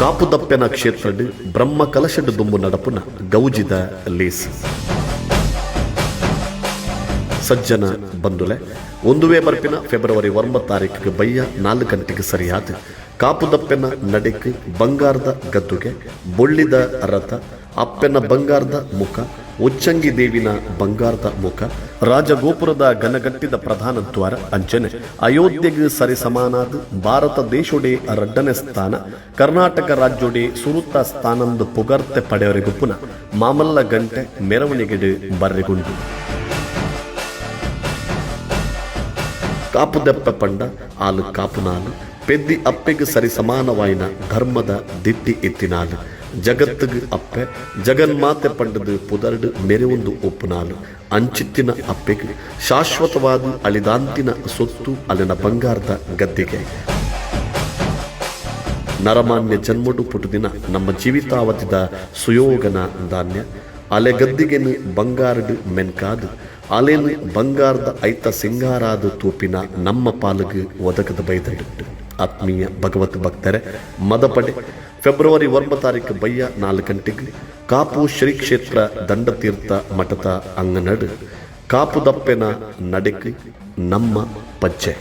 ಕಾಪುದಪ್ಪೆನ ಕ್ಷೇತ್ರಡ್ ಬ್ರಹ್ಮ ಕಲಶಡ್ ದುಂಬು ನಡಪುನ ಗೌಜಿದ ಲೇಸ್. ಸಜ್ಜನ ಬಂದುಲೆ ಒಂದುವೇ ಬರ್ಪಿನ ಫೆಬ್ರವರಿ ಒಂಬತ್ತು ತಾರೀಕಿಗೆ ಬಯ್ಯ ನಾಲ್ಕು ಗಂಟೆಗೆ ಸರಿಯಾದ ಕಾಪುದಪ್ಪೆನ ನಡಿಕ್ ಬಂಗಾರದ ಗದ್ದುಗೆ, ಬೊಳ್ಳಿದ ರಥ, ಅಪ್ಪೆನ ಬಂಗಾರದ ಮುಖ ಉಚ್ಚಂಗಿ ದೇವಿನ ಬಂಗಾರದ ಮುಖ, ರಾಜಗೋಪುರದ ಘನಗಟ್ಟಿದ ಪ್ರಧಾನ ದ್ವಾರ, ಅಂಚನೆ, ಅಯೋಧ್ಯೆಗೆ ಸರಿಸಮಾನಾದ ಭಾರತ ದೇಶೊಡೆ ರಡ್ಡನೆ ಸ್ಥಾನ, ಕರ್ನಾಟಕ ರಾಜ್ಯೊಡೆ ಸುರುತ್ತ ಸ್ಥಾನಂದು ಪುಗರ್ತೆ ಪಡೆಯವರಿಗೂ ಪುನಃ ಮಾಮಲ್ಲ ಗಂಟೆ ಮೆರವಣಿಗೆಡೆ ಬರ್ರಿಗುಂಡು ಕಾಪುದೆಪ್ಪ ಪಂಡ ಆಲು ಕಾಪುನಾಲು ಪೆದ್ದಿ ಅಪ್ಪೆಗೆ ಸರಿ ಸಮಾನವಾಯಿನ ಧರ್ಮದ ದಿಟ್ಟಿ ಎತ್ತಿನಾಲು. ಜಗತ್ತಿಗೆ ಅಪ್ಪೆ ಜಗನ್ಮಾತೆ ಪಂಡದು ಪುದರ್ಡು ಒಂದು ಒಪ್ಪುನಾಲು ಅಂಚಿತ್ತಿನ ಅಪ್ಪೆಗೆ, ಶಾಶ್ವತವಾದ ಅಳಿದಾಂತಿನ ಸೊತ್ತು ಅಲ್ಲಿನ ಬಂಗಾರದ ಗದ್ದೆಗೆ. ನರಮಾನ್ಯ ಜನ್ಮಡು ಪುಟುದಿನ ನಮ್ಮ ಜೀವಿತಾವತಿದ ಸುಯೋಗನ ಧಾನ್ಯ. ಅಲೆಗದ್ದಿಗೆನು ಬಂಗಾರಡು ಮೆನ್ಕಾದು, ಅಲೆನು ಬಂಗಾರದ ಐತ ಸಿಂಗಾರಾದ ತೂಪಿನ ನಮ್ಮ ಪಾಲಿಗೆ ಒದಗದ ಬೈದಡಿಟ್ಟು ಆತ್ಮೀಯ ಭಗವತ್ ಭಕ್ತರೆ, ಮದಪಡೆ, ಫೆಬ್ರವರಿ ಒಂಬತ್ತು ತಾರೀಕು ಬಯ್ಯ ನಾಲ್ಕು ಗಂಟೆಗೆ ಕಾಪು ಶ್ರೀ ಕ್ಷೇತ್ರ ದಂಡತೀರ್ಥ ಮಠದ ಅಂಗನಡು ಕಾಪುದಪ್ಪೆನ ನಡಿಕೆ ನಮ್ಮ ಪಜ್ಜೆ.